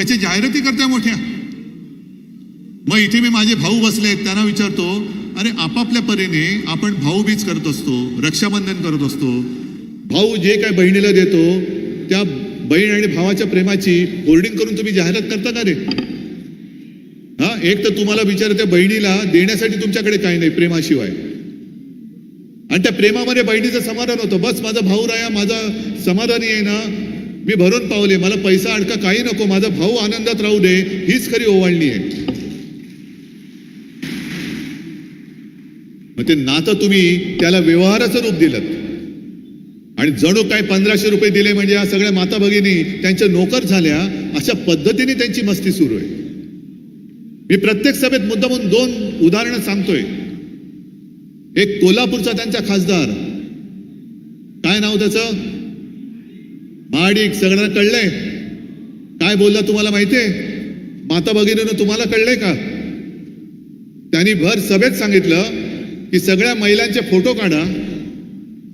त्याच्या जाहिराती करत्या मोठ्या. मग इथे मी माझे भाऊ बसले आहेत त्यांना विचारतो अरे आपापल्या परीने आपण भाऊबीज करत असतो रक्षाबंधन करत असतो. भाऊ जे काय बहिणीला देतो त्या बहीण आणि भावाच्या प्रेमाची होर्डिंग करून तुम्ही जाहिरात करता का रे? हा एक तर तुम्हाला विचार त्या बहिणीला देण्यासाठी तुमच्याकडे काही नाही प्रेमाशिवाय. आणि त्या प्रेमामध्ये बहिणीचं समाधान होतं. बस माझा भाऊ राया माझा समाधानी आहे ना मी भरून पावले मला पैसा अडका काही नको माझा भाऊ आनंदात राहू दे हीच खरी ओवाळणी आहे. मग ते नातं तुम्ही त्याला व्यवहाराचं रूप दिलं आणि जणू काय पंधराशे रुपये दिले म्हणजे या सगळ्या माता भगिनी त्यांच्या नोकर झाल्या अशा पद्धतीने त्यांची मस्ती सुरू आहे. मी प्रत्येक सभेत मुद्दामून दोन उदाहरणं सांगतोय. एक कोल्हापूरचा त्यांचा खासदार. काय नाव त्याचं? महाडिक सगळ्यांना कळलंय. काय बोलला तुम्हाला माहितीये? माता भगिनीनं तुम्हाला कळलंय का? त्यांनी भर सभेत सांगितलं की सगळ्या महिलांचे फोटो काढा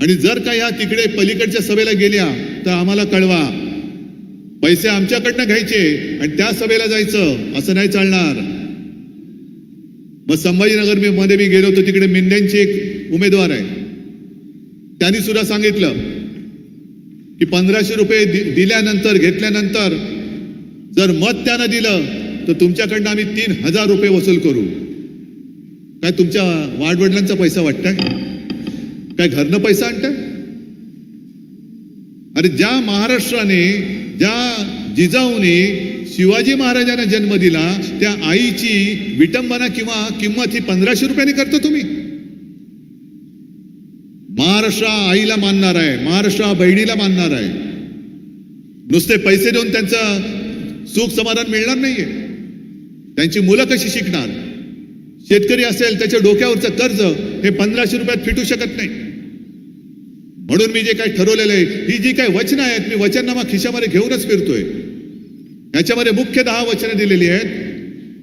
आणि जर का या तिकडे पलीकडच्या सभेला गेल्या तर आम्हाला कळवा. पैसे आमच्याकडनं घ्यायचे आणि त्या सभेला जायचं असं नाही चालणार. मग संभाजीनगर मी मध्ये मी गेलो होतो तिकडे मेंढ्यांची एक उमेदवार आहे. त्यांनी सुद्धा सांगितलं की पंधराशे रुपये दि- दिल्यानंतर घेतल्यानंतर जर मत त्यानं दिलं तर तुमच्याकडनं आम्ही तीन हजार रुपये वसूल करू. काय तुमच्या वाडवडिलांचा पैसा वाटताय? काय घरनं पैसा आणताय? अरे ज्या महाराष्ट्राने ज्या जिजाऊने शिवाजी महाराजांना जन्म दिला त्या आईची विटंबना किंवा किंमत ही पंधराशे रुपयाने करतो तुम्ही. महाराष्ट्र आईला मानणार आहे महाराष्ट्र बहिणीला मानणार आहे. नुसते पैसे देऊन त्यांचं सुख समाधान मिळणार नाहीये. त्यांची मुलं कशी शिकणार? शेतकरी असेल त्याच्या डोक्यावरचं कर्ज हे पंधराशे रुपयात फिटू शकत नाही. म्हणून मी जे काही ठरवलेलं आहे ही जी काही वचनं आहेत मी वचननामा खिशामध्ये घेऊनच फिरतोय. याच्यामध्ये मुख्य दहा वचनं दिलेली आहेत.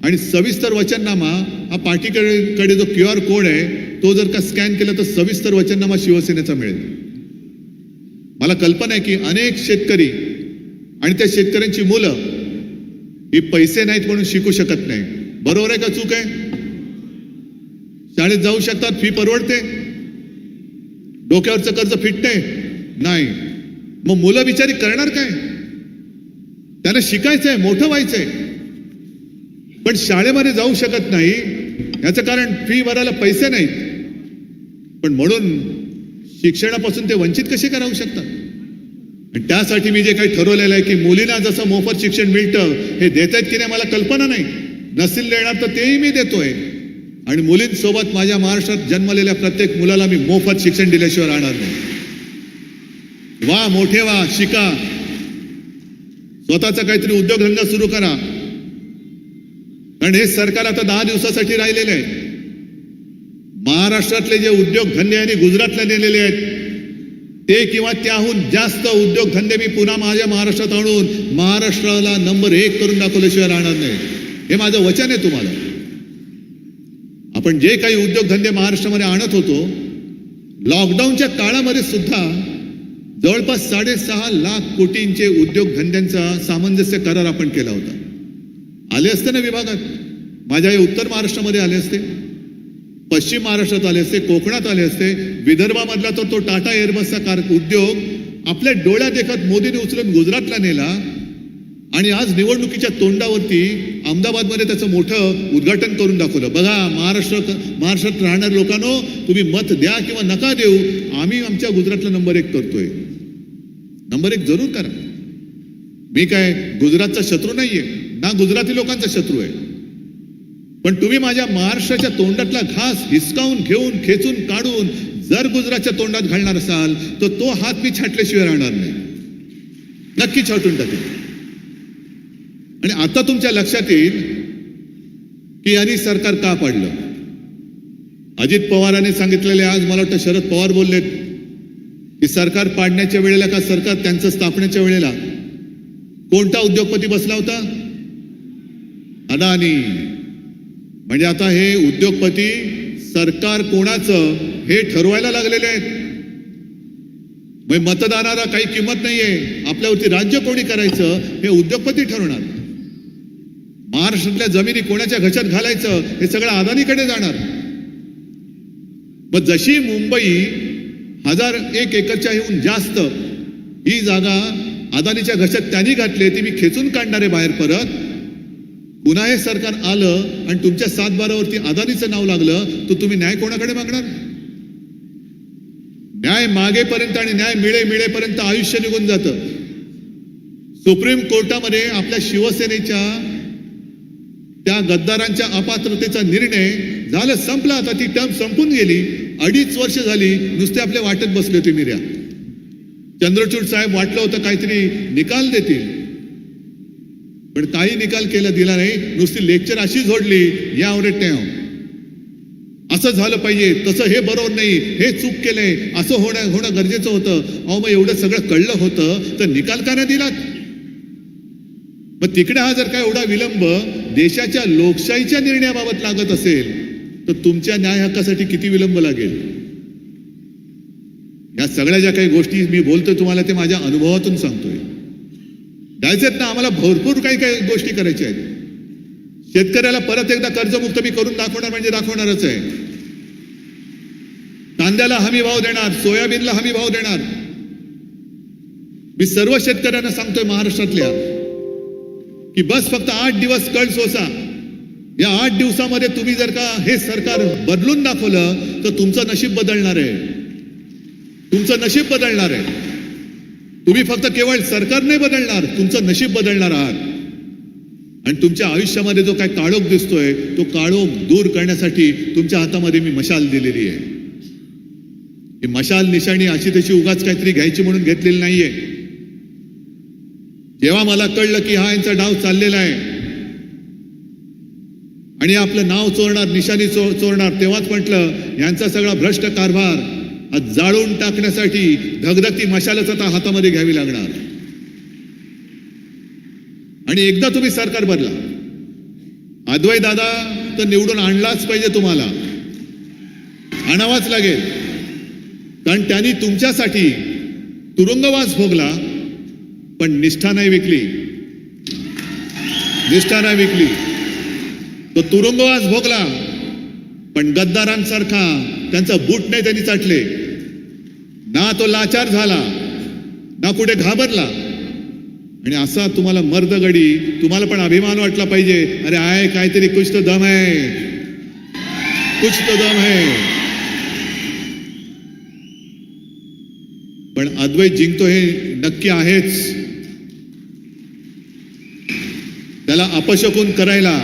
आणि सविस्तर वचननामा हा पाठीकडे कडे जो क्यू आर कोड आहे तो जर का स्कॅन केला तर सविस्तर वचननामा शिवसेनेचा मिळेल. मला कल्पना आहे की अनेक शेतकरी आणि त्या शेतकऱ्यांची मुलं ही पैसे नाहीत म्हणून शिकू शकत नाही. बरोबर आहे का चूक आहे? शाळेत जाऊ शकतात फी परवडते. डोक्यावरचं कर्ज फिटते नाही. मग मुलं बिचारी करणार काय? त्यांना शिकायचंय मोठं व्हायचंय. पण शाळेमध्ये जाऊ शकत नाही. याचं कारण फी भरायला पैसे नाहीत. पण म्हणून शिक्षणापासून ते वंचित कसे करावू शकतात? आणि त्यासाठी मी जे काही ठरवलेलं आहे की मुलींना जसं मोफत शिक्षण मिळतं हे देत आहेत की नाही मला कल्पना नाही. नसेल देणार तर तेही मी देतोय. आणि मुलींसोबत माझ्या महाराष्ट्रात जन्मलेल्या प्रत्येक मुलाला मी मोफत शिक्षण दिल्याशिवाय राहणार नाही. वा मोठे वा शिका. स्वतःचा काहीतरी उद्योगधंदा सुरू करा. कारण हे सरकार आता दहा दिवसासाठी राहिलेलं आहे. महाराष्ट्रातले जे उद्योगधंदे आणि गुजरातला नेलेले आहेत ते किंवा त्याहून जास्त उद्योगधंदे मी पुन्हा माझ्या महाराष्ट्रात आणून महाराष्ट्राला नंबर एक करून दाखवल्याशिवाय राहणार नाही. हे माझं वचन आहे तुम्हाला. आपण जे काही उद्योगधंदे महाराष्ट्रामध्ये आणत होतो लॉकडाऊनच्या काळामध्ये सुद्धा जवळपास साडेसहा लाख कोटींचे उद्योगधंद्यांचा सामंजस्य करार आपण केला होता. आले असते ना विभागात? माझ्या हे उत्तर महाराष्ट्रामध्ये आले असते. पश्चिम महाराष्ट्रात आले असते कोकणात आले असते विदर्भामधला तर तो टाटा एअरबसचा कार उद्योग आपल्या डोळ्या देखत मोदीने उचलून गुजरातला नेला. आणि आज निवडणुकीच्या तोंडावरती अहमदाबादमध्ये त्याचं मोठं उद्घाटन करून दाखवलं. बघा महाराष्ट्र महाराष्ट्रात राहणाऱ्या लोकांनो तुम्ही मत द्या किंवा नका देऊ आम्ही आमच्या गुजरातला नंबर एक करतोय. नंबर एक जरूर करा. मी काय गुजरातचा शत्रू नाहीये. ना गुजराती लोकांचा शत्रू आहे. पण तुम्ही माझ्या महाराष्ट्राच्या तोंडातला घास हिसकावून घेऊन खेचून काढून जर गुजरातच्या तोंडात घालणार असाल तर तो हात मी छाटल्याशिवाय राहणार नाही. नक्की छाटून टाकेल आणि आता तुमच्या लक्षात येईल की यांनी सरकार का पाडलं? अजित पवारांनी सांगितलेले आज मला वाटतं शरद पवार बोलले की सरकार पाडण्याच्या वेळेला का सरकार त्यांचं स्थापनेच्या वेळेला? कोणता उद्योगपती बसला होता? अदानी. म्हणजे आता हे उद्योगपती सरकार कोणाचं हे ठरवायला लागलेले आहेत? म्हणजे मतदानाला काही किंमत नाहीये. आपल्यावरती राज्य कोणी करायचं हे उद्योगपती ठरवणार. महाराष्ट्रातल्या जमिनी कोणाच्या घशात घालायचं हे सगळं अदानीकडे जाणार. मग जशी मुंबई हजार एक एकरच्या येऊन जास्त ही जागा अदानीच्या घशात त्यांनी घातली ती मी खेचून काढणार आहे बाहेर परत. पुन्हा हे सरकार आलं आणि तुमच्या सातबारावरती अदानीचं नाव लागलं तर तुम्ही न्याय कोणाकडे मागणार? न्याय मागेपर्यंत आणि न्याय मिळे मिळेपर्यंत आयुष्य निघून जातं. सुप्रीम कोर्टामध्ये आपल्या शिवसेनेच्या त्या गद्दारांच्या अपात्रतेचा निर्णय झालं संपला. आता ती टर्म संपून गेली. अडीच वर्ष झाली नुसते आपल्या वाटत बसले होते मिर्या चंद्रचूड साहेब वाटलं होतं काहीतरी निकाल देतील. पण काही निकाल केला दिला नाही. नुसती लेक्चर अशी जोडली यावर टेव हो. असं झालं पाहिजे तसं हे बरोबर नाही हे चूक केलंय असं होणं होणं गरजेचं होतं. अहो मग एवढं सगळं कळलं होतं तर निकाल का नाही दिलात? मग तिकडे हा जर काय एवढा विलंब देशाच्या लोकशाहीच्या निर्णयाबाबत लागत असेल तर तुमच्या न्याय हक्कासाठी किती विलंब लागेल? या सगळ्या ज्या काही गोष्टी मी बोलतोय तुम्हाला ते माझ्या अनुभवातून सांगतोय. द्यायचेत ना आम्हाला भरपूर काही काही गोष्टी करायच्या आहेत. शेतकऱ्याला परत एकदा कर्जमुक्त मी करून दाखवणार म्हणजे दाखवणारच आहे. कांद्याला हमी भाव देणार सोयाबीनला हमी भाव देणार. मी सर्व शेतकऱ्यांना सांगतोय महाराष्ट्रातल्या की बस फक्त आठ दिवस कळ सोसा. या आठ दिवसामध्ये तुम्ही जर का हे सरकार बदलून दाखवलं तर तुमचं नशीब बदलणार आहे. तुमचं नशीब बदलणार आहे. तुम्ही फक्त केवळ सरकार नाही बदलणार तुमचं नशीब बदलणार आहात. आणि तुमच्या आयुष्यामध्ये जो काय काळोख दिसतोय तो काळोख दूर करण्यासाठी तुमच्या हातामध्ये मी मशाल दिलेली आहे. ही मशाल निशाणी अशी तशी उगाच काहीतरी घ्यायची म्हणून घेतलेली नाहीये. जेव्हा मला कळलं की हा यांचा डाव चाललेला आहे आणि आपलं नाव चोरणार निशाणी चोरणार तेव्हाच म्हटलं यांचा सगळा भ्रष्ट कारभार जाळून टाकण्यासाठी धगधगती मशालच आता हातामध्ये घ्यावी लागणार. आणि एकदा तुम्ही सरकार बदला अद्वै दादा तर निवडून आणलाच पाहिजे तुम्हाला. आणावाच लागेल. कारण त्यांनी तुमच्यासाठी तुरुंगवास भोगला पण निष्ठा नाही विकली. निष्ठा नाही विकली. तो तुरुंगवास भोगला पण गद्दारांसारखा त्यांचा बूट नाही त्यांनी चाटले. ना तो लाचार झाला ना कुठे घाबरला. आणि असा तुम्हाला मर्दगडी तुम्हाला पण अभिमान वाटला पाहिजे. अरे आय काहीतरी कुछ तो दम आहे. कुछ तो दम है पण अद्वैत जिंकतो हे नक्की आहेच. त्याला अपशकून करायला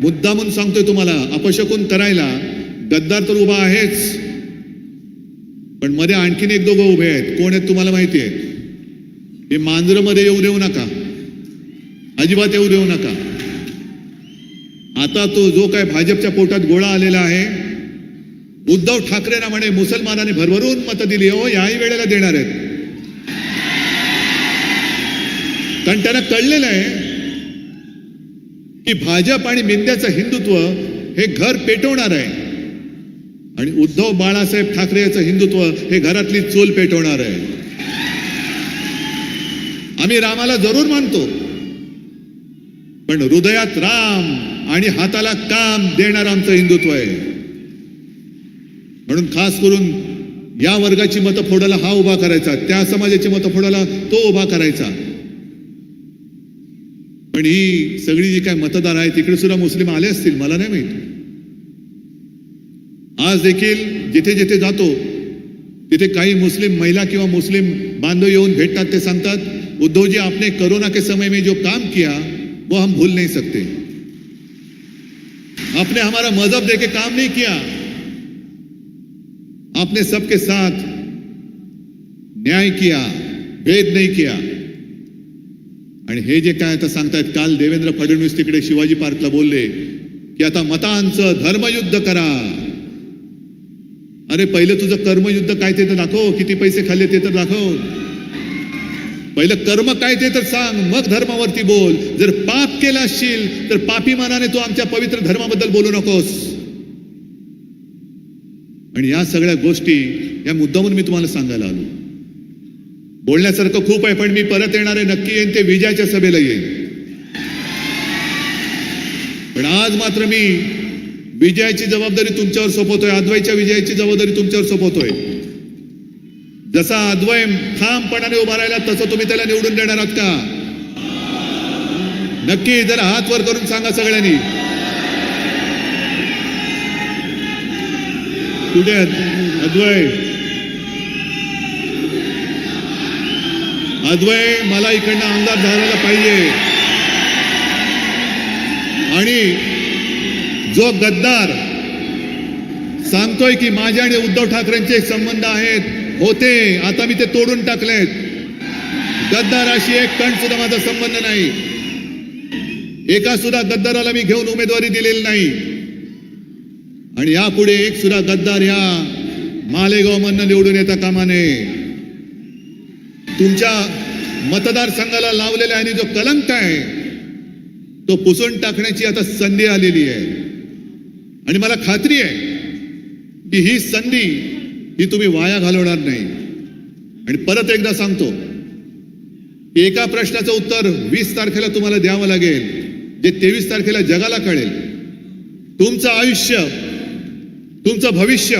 मुद्दामून सांगतोय तुम्हाला अपशकून करायला गद्दार तर उभा आहेच. पण मध्ये आणखीन एक दोघं उभे आहेत. कोण आहेत तुम्हाला माहिती आहे? हे मांजरमध्ये येऊ देऊ नका. अजिबात येऊ देऊ नका. आता तो जो काय भाजपच्या पोटात गोळा आलेला आहे उद्धव ठाकरेंना म्हणे मुसलमानाने भरभरून मतं दिली हो याही वेळेला देणार आहेत. कारण त्यांना कळलेलं आहे की भाजप आणि मिंद्याचं हिंदुत्व हे घर पेटवणार आहे. आणि उद्धव बाळासाहेब ठाकरे याचं हिंदुत्व हे घरातली चोल पेटवणार आहे. आम्ही रामाला जरूर मानतो. पण हृदयात राम आणि हाताला काम देणार आमचं हिंदुत्व आहे. म्हणून खास करून या वर्गाची मतं फोडायला हा उभा करायचा त्या समाजाची मतं फोडायला तो उभा करायचा. पण ही सगळी जी काय मतदार आहेत तिकडे सुद्धा मुस्लिम आले असतील मला नाही माहिती. आज देखील जिथे जिथे जातो तिथे काही मुस्लिम महिला किंवा मुस्लिम बांधव येऊन भेटतात ते सांगतात उद्धव जी आपने कोरोना के समय में जो काम किया वो हम भूल नहीं सकते. आपने हमारा मजहब देके काम नहीं किया। आपने सबके साथ न्याय किया भेद नहीं किया। आणि हे जे काय आता सांगतायत काल देवेंद्र फडणवीस तिकडे शिवाजी पार्कला बोलले की आता मतांचं धर्मयुद्ध करा. अरे पहिलं तुझं कर्मयुद्ध काय ते तर दाखव. किती पैसे खाल्ले ते तर दाखव. पहिलं कर्म काय ते तर सांग. मग धर्मावरती बोल. जर पाप केला असशील तर पापी मानाने तू आमच्या पवित्र धर्माबद्दल बोलू नकोस. आणि या सगळ्या गोष्टी या मुद्दामून मी तुम्हाला सांगायला आलो. बोलण्यासारखं खूप आहे पण मी परत येणार आहे. नक्की येईन ते विजयाच्या सभेला येईन. पण आज मात्र मी विजयाची जबाबदारी तुमच्यावर सोपवतोय. अद्वैच्या विजयाची जबाबदारी तुमच्यावर सोपवतोय. जसा अद्वय ठामपणाने उभा राहिला तसं तुम्ही त्याला निवडून देणार आहात का? नक्की जरा हात वर करून सांगा सगळ्यांनी. कुठे अद्वय अद्वय मला इकडनं आमदार झालेला पाहिजे. आणि जो गद्दार सांगतोय की माझे आणि उद्धव ठाकरेंचे संबंध आहेत होते. आता मी ते तोडून टाकलेत. गद्दाराशी एक कण सुद्धा माझा संबंध नाही. एका सुद्धा गद्दाराला मी घेऊन उमेदवारी दिलेली नाही. आणि यापुढे एक सुद्धा गद्दार ह्या मालेगाव मधनं निवडून येता कामा नये. तुमच्या मतदारसंघाला लावलेला आणि जो कलंक आहे तो पुसून टाकण्याची आता संधी आलेली आहे. आणि मला खात्री आहे की ही संधी ही तुम्ही वाया घालवणार नाही. आणि परत एकदा सांगतो की एका प्रश्नाचं उत्तर वीस तारखेला तुम्हाला द्यावं लागेल जे तेवीस तारखेला जगाला कळेल. तुमचं आयुष्य तुमचं भविष्य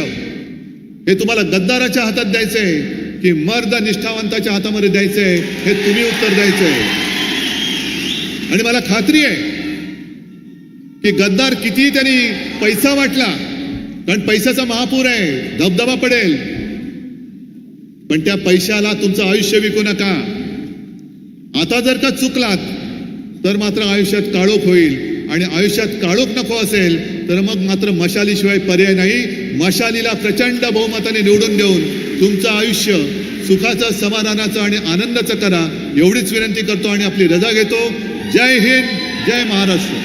हे तुम्हाला गद्दाराच्या हातात द्यायचंय की मर्द निष्ठावंताच्या हातामध्ये द्यायचंय हे तुम्ही उत्तर द्यायचंय. आणि मला खात्री आहे की गद्दार किती त्यांनी पैसा वाटला कारण पैशाचा महापूर आहे धबधबा पडेल. पण त्या पैशाला तुमचं आयुष्य विकू नका. आता जर का चुकलात तर मात्र आयुष्यात काळोख होईल. आणि आयुष्यात काळोख नको असेल तर मग मात्र मशालीशिवाय पर्याय नाही. मशालीला प्रचंड बहुमताने निवडून देऊन तुमचं आयुष्य सुखाचं समाधानाचं आणि आनंदाचं करा. एवढीच विनंती करतो आणि आपली रजा घेतो. जय हिंद जय महाराष्ट्र.